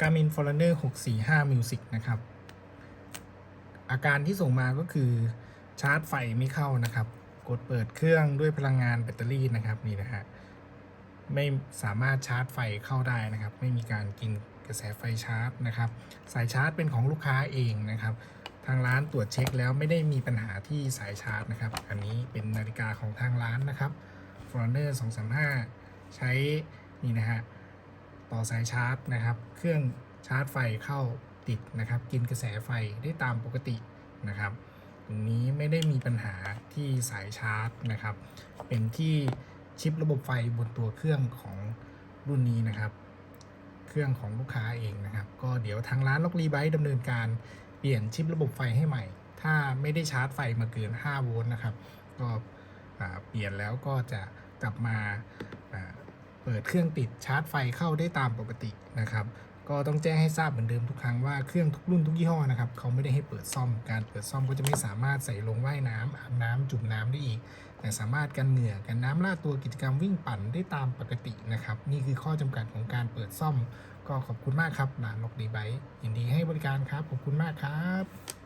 Garmin Forerunner 645 Music นะครับ อาการที่ส่งมาก็คือชาร์จไฟไม่เข้านะครับ กดเปิดเครื่องด้วยพลังงานแบตเตอรี่นะครับนี่นะฮะไม่สามารถชาร์จไฟเข้าได้นะครับ ไม่มีการกินกระแสไฟชาร์จนะครับ สายชาร์จเป็นของลูกค้าเองนะครับ ทางร้านตรวจเช็คแล้วไม่ได้มีปัญหาที่สายชาร์จนะครับ อันนี้เป็นนาฬิกาของทางร้านนะครับ f o r e r n e r 235 ใช้นี่นะฮะ ต่อสายชาร์จนะครับ เครื่องชาร์จไฟเข้าติดนะครับ กินกระแสไฟได้ตามปกตินะครับตรงนี้ไม่ได้มีปัญหาที่สายชาร์จนะครับ เป็นที่ชิประบบไฟบนตัวเครื่องของรุ่นนี้นะครับ เครื่องของลูกค้าเองนะครับ ก็เดี๋ยวทางร้านล็อกรีไบต์ดำเนินการเปลี่ยนชิประบบไฟให้ใหม่ ถ้าไม่ได้ชาร์จไฟมาเกิน 5 โวลต์นะครับ ก็เปลี่ยนแล้วก็จะกลับมา ปิดเครื่องติดชาร์จไฟเข้าได้ตามปกตินะครับ ก็ต้องแจ้งให้ทราบเหมือนเดิมทุกครั้งว่าเครื่องทุกรุ่นทุกยี่ห้อนะครับเขาไม่ได้ให้เปิดซ่อมการเปิดซ่อมก็จะไม่สามารถใส่ลงว่ายน้ำอาบน้ำจุ่มน้ำได้อีก แต่สามารถกันเหงื่อกันน้ำลาดตัวกิจกรรมวิ่งปั่นได้ตามปกตินะครับ นี่คือข้อจำกัดของการเปิดซ่อม ก็ขอบคุณมากครับร้านล็อกดีไบยินดีให้บริการครับขอบคุณมากครับ